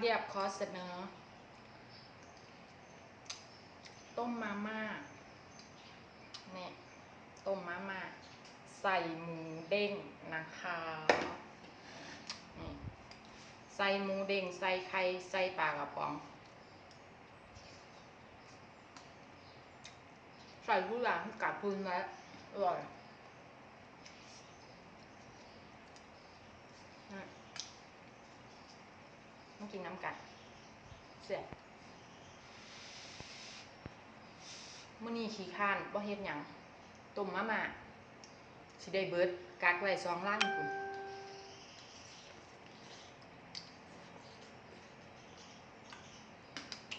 าดเรียบขอเสนอ ต้มมาม่าเนี่ยต้มมาม่าใส่หมูเด้งนะคะใส่หมูเด้งใส่ไข่ใส่ปลากระป๋อง ใส่ทุกอย่างกับพื้นแล้วอร่อยอืมต้อง กินน้ำกัดเสียมื่อนี้ขี้ข้านบ่เฮ็ดหยังต้มมาม่าสิได้เบิดกักไว้สองล้านคุณ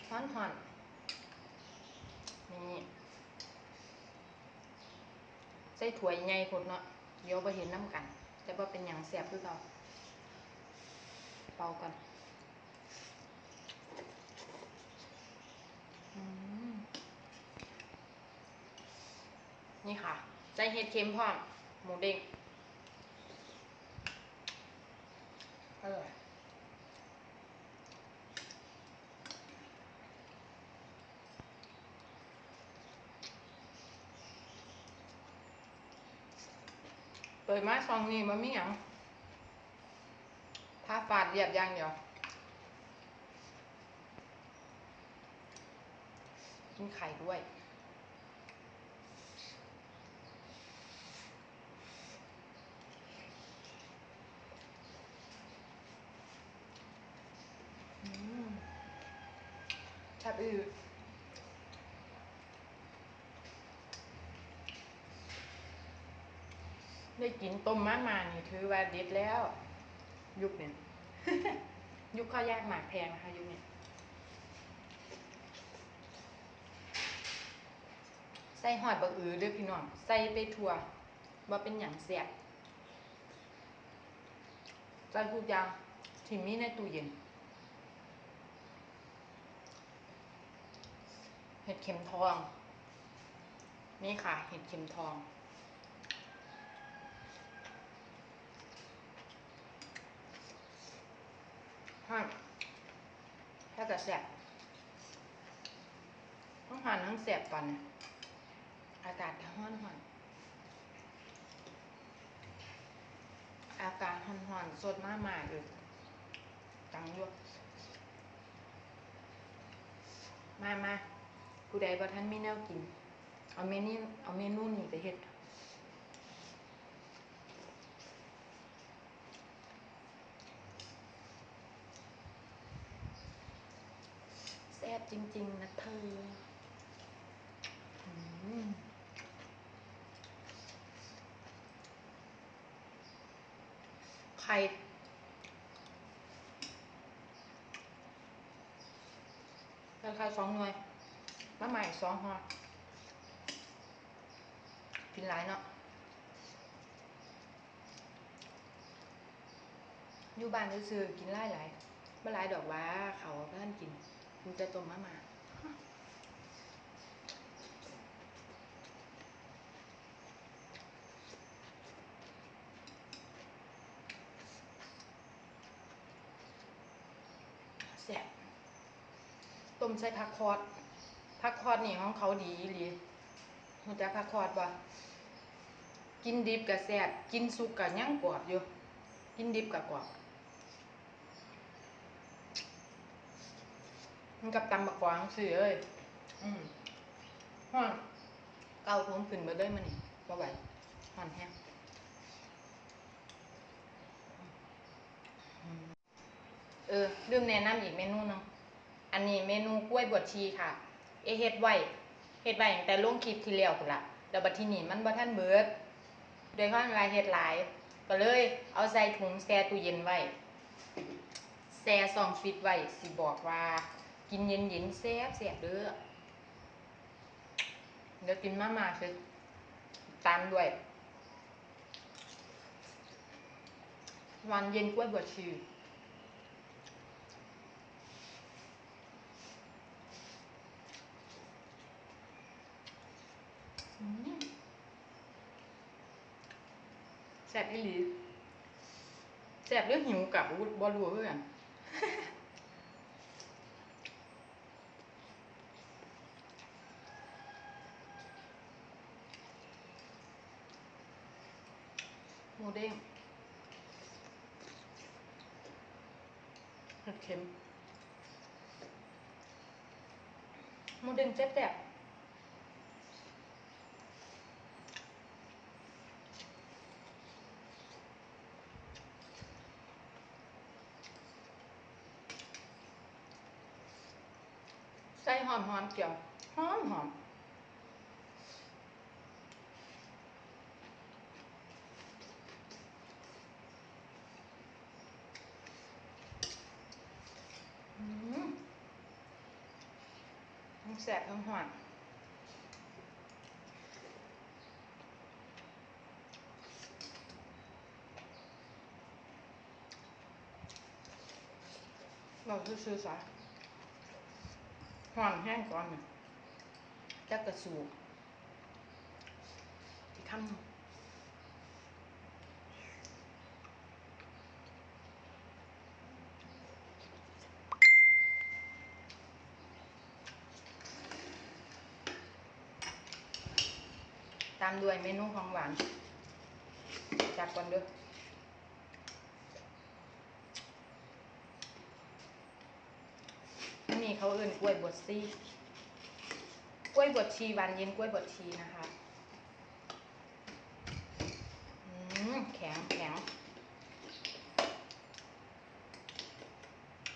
ฮ้อนหอนๆนี่ใส่ถ้วยใหญ่พดเนาะเดี๋ยวไปเห็นน้ำกัน แต่ว่าเป็นอย่างแสบคือเราเป่ากันอืม นี่ค่ะใส่เห็ดเค็มพร้อม หมูเด้งอร่อยเปิดมาซองนี้มันมีหยังถ้าฟาดเรียบย่างเดียว กินไข่ด้วยอืมแทบอืดได้กินต้มมามานี่ถือว่าเด็ดแล้ว ยุคเนี่ยยุคข้าวยากหมากแพงนะคะยุคเนี่ย ใส่หอดบะอือเด้วยพี่น้อง ใส่ไปทั่วว่าเป็นอย่างเสียบใส่ทุกอย่างที่มีในตู้เย็นเห็ดเข็มทอง นี่ค่ะ เห็ดเข็มทองฮะถ้าจะแสบต้องหานทั้งแสบก่อนนะ อากาศห้อนห่อน อากาศห้อนห่อนสดมากมากเลยจังอยวมามาผู้ใดบ่ท่านมีแนวกิน เอาเมนูเอาเมนูนี้ไปเฮ็ดแซ่บจริง ๆ นะเธอ อืมไข่ไข่ไข่สองหน่วยมะใหม่สองห่อกินหลายเนาะอยู่บ้านซื้อกินหลายหลายๆบ่หลายดอกว่าเขาเพื่อนกินกินแต่ต้มมะม่า แซ่บ ต้มใส่ผักคอดผักคอดนี่ของเขาดีอีหลีรู้จักผักคอดบ่กินดิบก็แซ่บกินสุกก็ยังกรอบอยู่ กินดิบก็กรอบมันกับตำบักกวางสิเอ้ย อืมฮ้อนเกาผมขึ้นมาเลยมันนี่บ่ไหวฮอนแฮงเออลืมแนะนำอีกเมนูนึง อันนี้เมนูกล้วยบวชชีค่ะ เอเฮ็ดไว้เฮ็ดไว้ตั้งแต่ลงคลิปที่แล้วพุ่นละแล้วบัดทีนี้มันบ่ทันเบิด โดยความว่าเฮ็ดหลาย ก็เลยเอาใส่ถุงแช่ตู้เย็นไว้แช่ซองฟิตไว้สิบอกว่า กินเย็นๆแซ่บแซ่บเด้อเดี๋ยวกินมามาเสร็จตามด้วยวันเย็นกล้วยบวชชี ซ่บเรื่องหิวกับวุฒิบอลูเพื่อนหมูเด้งเผ็ดเค็มหมูเด้งแซ่บๆ ใส่หอมหอมเกี่ยวหอมหอมทั้งแสบทั้งหวานเราซื้อๆซะ หวานแห้งก่อนจักกระสูบที่คำตามด้วยเมนูของหวาน จัดก่อนเด้ออันนี้ เขาเอื่นกล้วยบดซี่กล้วยบดชีวานเย็นกล้วยบดชีนะคะอืมแข็งแข็ง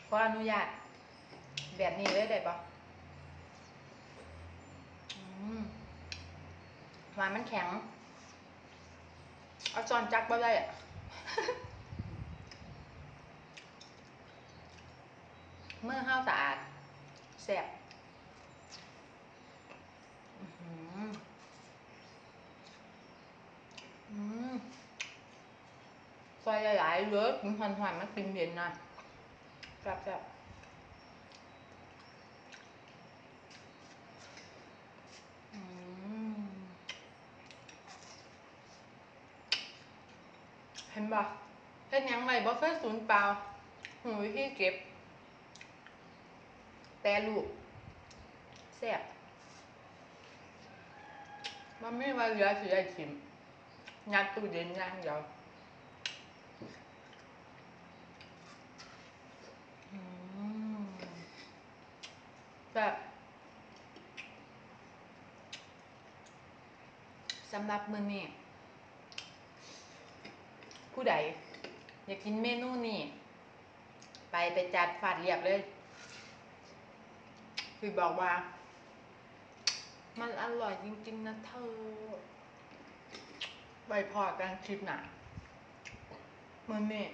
ขออนุญาต แบบนี้เลยได้ปะหวานมันแข็ง เอาจอนจักบ่ได้อะเมื่อห้าวสะอาด แซ่บอืมซอยหลายๆเลยกินหอนๆมันกินเย็นนะแซ่บๆอืมเห็นปะเห็นยังไงบ่เคยสูญเปล่าหูวิธีเก็บ แปรรูปแซ่บมันไม่ว่าเหลือสิได้ชิมงัดตู้เย็นอย่างเดียวอืมแบบสำหรับมื้อนี้ผู้ใดอยากกินเมนูนี้ไปไปจัดฝาดเรียบเลย คือบอกว่า มันอร่อยจริง ๆ นะเธอไปพอกันคลิปหนาเมื่อนี้